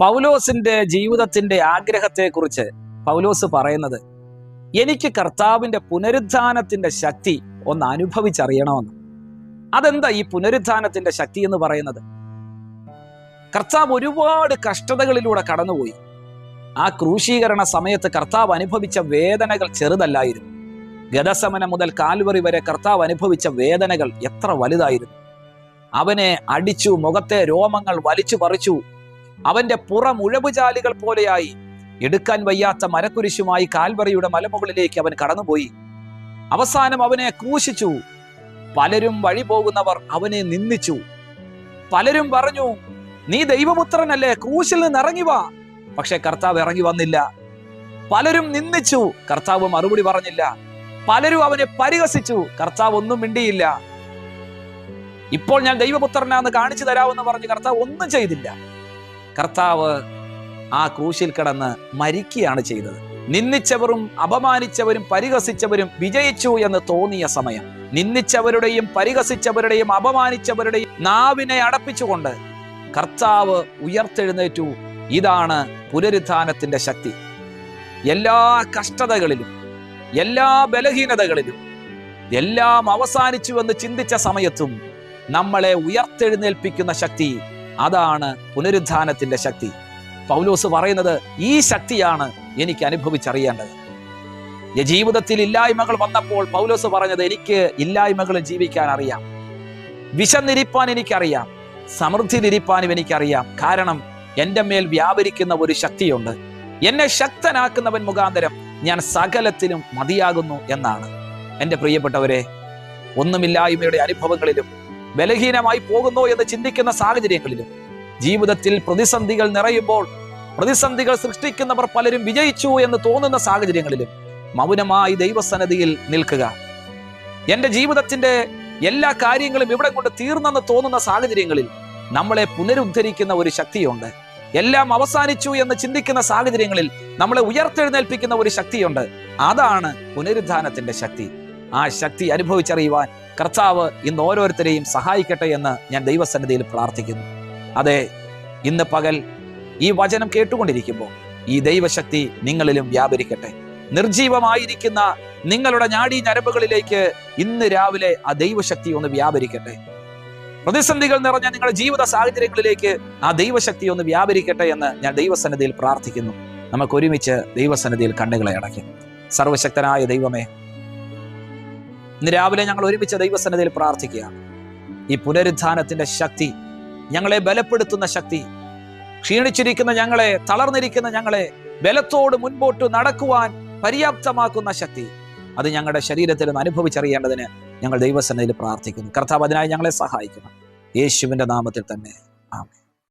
പൗലോസിന്റെ ജീവിതത്തിന്റെ ആഗ്രഹത്തെക്കുറിച്ച് പൗലോസ് പറയുന്നത് എനിക്ക് കർത്താവിന്റെ പുനരുദ്ധാനത്തിന്റെ ശക്തി ഒന്ന് അനുഭവിച്ചറിയണമെന്ന്. അതെന്താ ഈ പുനരുദ്ധാനത്തിന്റെ ശക്തി എന്ന് പറയുന്നത്? കർത്താവ് ഒരുപാട് കഷ്ടതകളിലൂടെ കടന്നുപോയി. ആ ക്രൂശീകരണ സമയത്ത് കർത്താവ് അനുഭവിച്ച വേദനകൾ ചെറുതല്ലായിരുന്നു. ഗതസമനം മുതൽ കാൽവറി വരെ കർത്താവ് അനുഭവിച്ച വേദനകൾ എത്ര വലുതായിരുന്നു. അവനെ അടിച്ചു മുഖത്തെ രോമങ്ങൾ വലിച്ചു പറിച്ചു അവന്റെ പുറം ഉഴവുചാലുകൾ പോലെയായി. എടുക്കാൻ വയ്യാത്ത മരക്കുരിശുമായി കാൽവറിയുടെ മലമുകളിലേക്ക് അവൻ കടന്നുപോയി. അവസാനം അവനെ ക്രൂശിച്ചു. പലരും വഴി പോകുന്നവർ അവനെ നിന്ദിച്ചു. പലരും പറഞ്ഞു നീ ദൈവപുത്രനല്ലേ ക്രൂശിൽ നിന്ന് ഇറങ്ങി വാ. പക്ഷെ കർത്താവ് ഇറങ്ങി വന്നില്ല. പലരും നിന്ദിച്ചു കർത്താവ് മറുപടി പറഞ്ഞില്ല. പലരും അവനെ പരിഹസിച്ചു കർത്താവ് ഒന്നും മിണ്ടിയില്ല. ഇപ്പോൾ ഞാൻ ദൈവപുത്രനാന്ന് കാണിച്ചു തരാമെന്ന് പറഞ്ഞ് കർത്താവ് ഒന്നും ചെയ്തില്ല. കർത്താവ് ആ ക്രൂശിൽ കിടന്ന് മരിക്കുകയാണ് ചെയ്തത്. നിന്ദിച്ചവരും അപമാനിച്ചവരും പരിഹസിച്ചവരും വിജയിച്ചു എന്ന് തോന്നിയ സമയം. നിന്ദിച്ചവരുടെയും പരിഹസിച്ചവരുടെയും അപമാനിച്ചവരുടെയും നാവിനെ അടപ്പിച്ചുകൊണ്ട് കർത്താവ് ഉയർത്തെഴുന്നേറ്റു. ഇതാണ് പുനരുത്ഥാനത്തിന്റെ ശക്തി. എല്ലാ കഷ്ടതകളിലും എല്ലാ ബലഹീനതകളിലും എല്ലാം അവസാനിച്ചുവെന്ന് ചിന്തിച്ച സമയത്തും നമ്മളെ ഉയർത്തെഴുന്നേൽപ്പിക്കുന്ന ശക്തി അതാണ് പുനരുദ്ധാനത്തിന്റെ ശക്തി. പൗലോസ് പറയുന്നത് ഈ ശക്തിയാണ് എനിക്ക് അനുഭവിച്ചറിയേണ്ടത്. ജീവിതത്തിൽ ഇല്ലായ്മകൾ വന്നപ്പോൾ പൗലോസ് പറഞ്ഞത് എനിക്ക് ഇല്ലായ്മകൾ ജീവിക്കാൻ അറിയാം. വിശന്നിരിപ്പാൻ എനിക്കറിയാം. സമൃദ്ധിയിലിരിപ്പാനും എനിക്കറിയാം. കാരണം എന്റെ മേൽ വ്യാപരിക്കുന്ന ഒരു ശക്തിയുണ്ട്. എന്നെ ശക്തനാക്കുന്നവൻ മുഖാന്തരം ഞാൻ സകലത്തിലും മതിയാകുന്നു എന്നാണ്. എന്റെ പ്രിയപ്പെട്ടവരെ ഒന്നുമില്ലായ്മയുടെ അനുഭവങ്ങളിലും ബലഹീനമായി പോകുന്നു എന്ന് ചിന്തിക്കുന്ന സാഹചര്യങ്ങളിലും ജീവിതത്തിൽ പ്രതിസന്ധികൾ നിറയുമ്പോൾ പ്രതിസന്ധികൾ സൃഷ്ടിക്കുന്നവർ പലരും വിജയിച്ചു എന്ന് തോന്നുന്ന സാഹചര്യങ്ങളിലും മൗനമായി ദൈവസന്നതിയിൽ നിൽക്കുക. എന്റെ ജീവിതത്തിന്റെ എല്ലാ കാര്യങ്ങളും ഇവിടെ കൊണ്ട് തീർന്നെന്ന് തോന്നുന്ന സാഹചര്യങ്ങളിൽ നമ്മളെ പുനരുദ്ധരിക്കുന്ന ഒരു ശക്തിയുണ്ട്. എല്ലാം അവസാനിച്ചു എന്ന് ചിന്തിക്കുന്ന സാഹചര്യങ്ങളിൽ നമ്മളെ ഉയർത്തെഴുന്നേൽപ്പിക്കുന്ന ഒരു ശക്തിയുണ്ട്. അതാണ് പുനരുദ്ധാനത്തിന്റെ ശക്തി. ആ ശക്തി അനുഭവിച്ചറിയുവാൻ കർത്താവ് ഇന്ന് ഓരോരുത്തരെയും സഹായിക്കട്ടെ എന്ന് ഞാൻ ദൈവസന്നിധിയിൽ പ്രാർത്ഥിക്കുന്നു. അതെ ഇന്ന് പകൽ ഈ വചനം കേട്ടുകൊണ്ടിരിക്കുമ്പോൾ ഈ ദൈവശക്തി നിങ്ങളിലും വ്യാപരിക്കട്ടെ. നിർജീവമായിരിക്കുന്ന നിങ്ങളുടെ ഞാടി ഞരമ്പുകളിലേക്ക് ഇന്ന് രാവിലെ ആ ദൈവശക്തി ഒന്ന് വ്യാപരിക്കട്ടെ. പ്രതിസന്ധികൾ നിറഞ്ഞ നിങ്ങളുടെ ജീവിത സാഹചര്യങ്ങളിലേക്ക് ആ ദൈവശക്തി ഒന്ന് വ്യാപരിക്കട്ടെ എന്ന് ഞാൻ ദൈവസന്നിധിയിൽ പ്രാർത്ഥിക്കുന്നു. നമുക്ക് ഒരുമിച്ച് ദൈവസന്നിധിയിൽ കണ്ണുകളെ അടയ്ക്കും. സർവശക്തനായ ദൈവമേ ഇന്ന് രാവിലെ ഞങ്ങൾ ഒരുമിച്ച് ദൈവസന്നതയിൽ പ്രാർത്ഥിക്കുക ഈ പുനരുത്ഥാനത്തിന്റെ ശക്തി ഞങ്ങളെ ബലപ്പെടുത്തുന്ന ശക്തി ക്ഷീണിച്ചിരിക്കുന്ന ഞങ്ങളെ തളർന്നിരിക്കുന്ന ഞങ്ങളെ ബലത്തോട് മുൻപോട്ട് നടക്കുവാൻ പര്യാപ്തമാക്കുന്ന ശക്തി അത് ഞങ്ങളുടെ ശരീരത്തിൽ നിന്ന് അനുഭവിച്ചറിയേണ്ടതിന് ഞങ്ങൾ ദൈവസന്നയിൽ പ്രാർത്ഥിക്കുന്നു. കർത്താവ് അതിനായി ഞങ്ങളെ സഹായിക്കണം യേശുവിന്റെ നാമത്തിൽ തന്നെ. ആമേൻ.